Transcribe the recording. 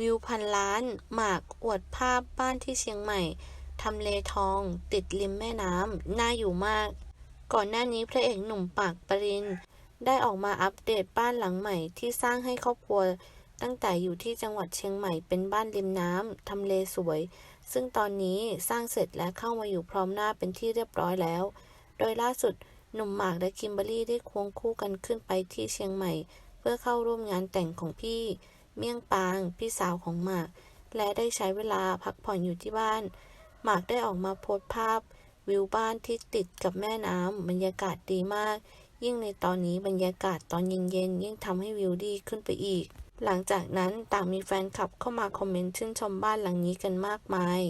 วิวพันล้าน หมากอวดภาพบ้านที่เชียงใหม่ทำเลทอง ติดริมแม่น้ำน่าอยู่มาก ก่อนหน้านี้พระเอกหนุ่มปากปรินได้ออกมาอัปเดตบ้านหลังใหม่ที่สร้างให้ครอบครัว ตั้งแต่อยู่ที่จังหวัดเชียงใหม่เป็นบ้านริมน้ำทำเลสวย ซึ่งตอนนี้สร้างเสร็จและเข้ามาอยู่พร้อมหน้าเป็นที่เรียบร้อยแล้ว โดยล่าสุดหนุ่มหมากและคิมเบอรรี่ได้ควงคู่กันขึ้นไปที่เชียงใหม่ เพื่อเข้าร่วมงานแต่งของพี่ เมี่ยงปาง พี่สาวของหมาก และได้ใช้เวลาพักผ่อนอยู่ที่บ้าน หมากได้ออกมาโพสต์ภาพ วิวบ้านที่ติดกับแม่น้ำบรรยากาศดีมาก ยิ่งในตอนนี้บรรยากาศตอนเย็นๆยิ่งทำให้วิวดีขึ้นไปอีก หลังจากนั้นต่างมีแฟนคลับเข้ามาคอมเมนต์ชื่นชมบ้านหลังนี้กันมากมาย